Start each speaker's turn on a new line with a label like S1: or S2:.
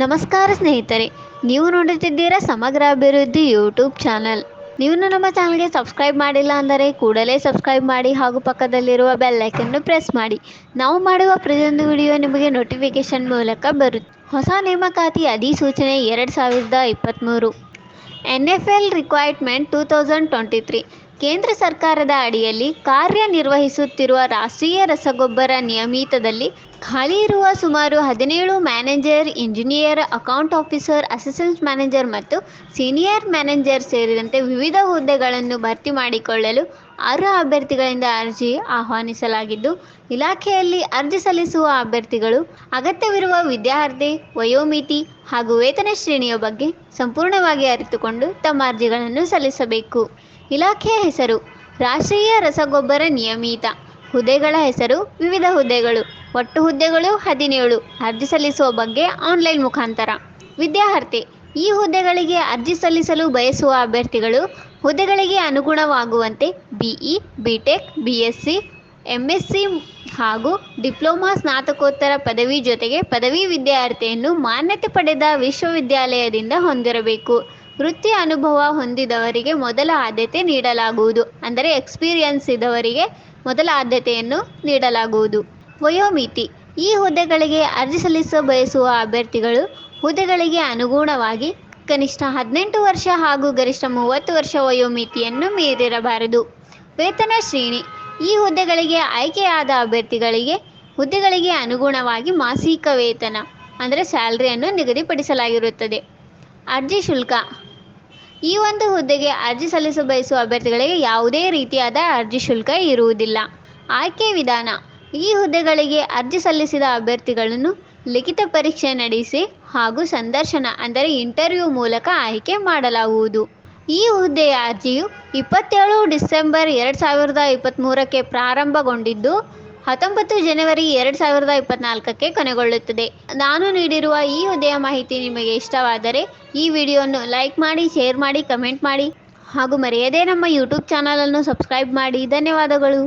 S1: ನಮಸ್ಕಾರ ಸ್ನೇಹಿತರೆ, ನೀವು ನೋಡುತ್ತಿದ್ದೀರಾ ಸಮಗ್ರ ಅಭಿವೃದ್ಧಿ ಯೂಟ್ಯೂಬ್ ಚಾನಲ್. ನೀವು ನಮ್ಮ ಚಾನಲ್ಗೆ ಸಬ್ಸ್ಕ್ರೈಬ್ ಮಾಡಿಲ್ಲ ಅಂದರೆ ಕೂಡಲೇ ಸಬ್ಸ್ಕ್ರೈಬ್ ಮಾಡಿ ಹಾಗೂ ಪಕ್ಕದಲ್ಲಿರುವ ಬೆಲ್ ಐಕನ್ನು ಪ್ರೆಸ್ ಮಾಡಿ. ನಾವು ಮಾಡುವ ಪ್ರತಿಯೊಂದು ವಿಡಿಯೋ ನಿಮಗೆ ನೋಟಿಫಿಕೇಶನ್ ಮೂಲಕ ಬರುತ್ತೆ ಹೊಸ ನೇಮಕಾತಿ ಅಧಿಸೂಚನೆ ಎರಡು ಸಾವಿರದ ಇಪ್ಪತ್ತ್ಮೂರು N F L requirement two thousand twenty three ಕೇಂದ್ರ ಸರ್ಕಾರದ ಅಡಿಯಲ್ಲಿ ಕಾರ್ಯನಿರ್ವಹಿಸುತ್ತಿರುವ ರಾಷ್ಟ್ರೀಯ ರಸಗೊಬ್ಬರ ನಿಯಮಿತದಲ್ಲಿ ಖಾಲಿ ಇರುವ ಸುಮಾರು ಹದಿನೇಳು manager, engineer, account officer, assistant manager ಮತ್ತು ಸೀನಿಯರ್ ಮ್ಯಾನೇಜರ್ ಸೇರಿದಂತೆ ವಿವಿಧ ಹುದ್ದೆಗಳನ್ನು ಭರ್ತಿ ಮಾಡಿಕೊಳ್ಳಲು ಆರು ಅಭ್ಯರ್ಥಿಗಳಿಂದ ಅರ್ಜಿ ಆಹ್ವಾನಿಸಲಾಗಿದ್ದು, ಇಲಾಖೆಯಲ್ಲಿ ಅರ್ಜಿ ಸಲ್ಲಿಸುವ ಅಭ್ಯರ್ಥಿಗಳು, ಅಗತ್ಯವಿರುವ ವಿದ್ಯಾರ್ಥಿ, ವಯೋಮಿತಿ ಹಾಗೂ ವೇತನ ಶ್ರೇಣಿಯ ಬಗ್ಗೆ ಸಂಪೂರ್ಣವಾಗಿ ಅರಿತುಕೊಂಡು ತಮ್ಮ ಅರ್ಜಿಗಳನ್ನು ಸಲ್ಲಿಸಬೇಕು. ಇಲಾಖೆಯ ಹೆಸರು. ರಾಷ್ಟ್ರೀಯ ರಸಗೊಬ್ಬರ ನಿಯಮಿತ. ಹುದ್ದೆಗಳ ಹೆಸರು ವಿವಿಧ ಹುದ್ದೆಗಳು. ಒಟ್ಟು ಹುದ್ದೆಗಳು ಹದಿನೇಳು. ಅರ್ಜಿ ಸಲ್ಲಿಸುವ ಬಗ್ಗೆ ಆನ್ಲೈನ್ ಮುಖಾಂತರ. ವಿದ್ಯಾರ್ಥಿ, ಈ ಹುದ್ದೆಗಳಿಗೆ ಅರ್ಜಿ ಸಲ್ಲಿಸಲು ಬಯಸುವ ಅಭ್ಯರ್ಥಿಗಳು ಹುದ್ದೆಗಳಿಗೆ ಅನುಗುಣವಾಗುವಂತೆ ಬಿಇ, ಬಿಟೆಕ್, ಬಿಎಸ್ಸಿ, ಎಂಎಸ್ಸಿ ಹಾಗೂ ಡಿಪ್ಲೊಮಾ ಸ್ನಾತಕೋತ್ತರ ಪದವಿ ಜೊತೆಗೆ ಪದವಿ ವಿದ್ಯಾರ್ಥಿಯನ್ನು ಮಾನ್ಯತೆ ಪಡೆದ ವಿಶ್ವವಿದ್ಯಾಲಯದಿಂದ ಹೊಂದಿರಬೇಕು. ವೃತ್ತಿ ಅನುಭವ ಹೊಂದಿದವರಿಗೆ ಮೊದಲ ಆದ್ಯತೆ ನೀಡಲಾಗುವುದು. ಅಂದರೆ ಎಕ್ಸ್ಪೀರಿಯನ್ಸ್ ಇದ್ದವರಿಗೆ ಮೊದಲ ಆದ್ಯತೆಯನ್ನು ನೀಡಲಾಗುವುದು. ವಯೋಮಿತಿ. ಈ ಹುದ್ದೆಗಳಿಗೆ ಅರ್ಜಿ ಸಲ್ಲಿಸ ಬಯಸುವ ಅಭ್ಯರ್ಥಿಗಳು ಹುದ್ದೆಗಳಿಗೆ ಅನುಗುಣವಾಗಿ ಕನಿಷ್ಠ ಹದಿನೆಂಟು ವರ್ಷ ಹಾಗೂ ಗರಿಷ್ಠ ಮೂವತ್ತು ವರ್ಷ ವಯೋಮಿತಿಯನ್ನು ಮೀರಿರಬಾರದು. ವೇತನ ಶ್ರೇಣಿ. ಈ ಹುದ್ದೆಗಳಿಗೆ ಆಯ್ಕೆಯಾದ ಅಭ್ಯರ್ಥಿಗಳಿಗೆ ಹುದ್ದೆಗಳಿಗೆ ಅನುಗುಣವಾಗಿ ಮಾಸಿಕ ವೇತನ, ಅಂದರೆ ಸ್ಯಾಲ್ರಿಯನ್ನು ನಿಗದಿಪಡಿಸಲಾಗಿರುತ್ತದೆ. ಅರ್ಜಿ ಶುಲ್ಕ. ಈ ಒಂದು ಹುದ್ದೆಗೆ ಅರ್ಜಿ ಸಲ್ಲಿಸ ಬಯಸುವ ಅಭ್ಯರ್ಥಿಗಳಿಗೆ ಯಾವುದೇ ರೀತಿಯಾದ ಅರ್ಜಿ ಶುಲ್ಕ ಇರುವುದಿಲ್ಲ. ಆಯ್ಕೆ ವಿಧಾನ. ಈ ಹುದ್ದೆಗಳಿಗೆ ಅರ್ಜಿ ಸಲ್ಲಿಸಿದ ಅಭ್ಯರ್ಥಿಗಳನ್ನು ಲಿಖಿತ ಪರೀಕ್ಷೆ ನಡೆಸಿ ಹಾಗೂ ಸಂದರ್ಶನ, ಅಂದರೆ ಇಂಟರ್ವ್ಯೂ ಮೂಲಕ ಆಯ್ಕೆ ಮಾಡಲಾಗುವುದು. ಈ ಹುದ್ದೆಯ ಅರ್ಜಿಯು ಇಪ್ಪತ್ತೇಳು ಡಿಸೆಂಬರ್ ಎರಡು ಸಾವಿರದ ಇಪ್ಪತ್ತ್ಮೂರಕ್ಕೆ ಪ್ರಾರಂಭಗೊಂಡಿದ್ದು ಹತ್ತೊಂಬತ್ತು ಜನವರಿ ಎರಡು ಸಾವಿರದ ಇಪ್ಪತ್ನಾಲ್ಕಕ್ಕೆ ಕೊನೆಗೊಳ್ಳುತ್ತದೆ. ನಾನು ನೀಡಿರುವ ಈ ಹುದ್ದೆಯ ಮಾಹಿತಿ ನಿಮಗೆ ಇಷ್ಟವಾದರೆ ಈ ವಿಡಿಯೋವನ್ನು ಲೈಕ್ ಮಾಡಿ, ಶೇರ್ ಮಾಡಿ, ಕಮೆಂಟ್ ಮಾಡಿ ಹಾಗೂ ಮರೆಯದೇ ನಮ್ಮ ಯೂಟ್ಯೂಬ್ ಚಾನಲನ್ನು ಸಬ್ಸ್ಕ್ರೈಬ್ ಮಾಡಿ. ಧನ್ಯವಾದಗಳು.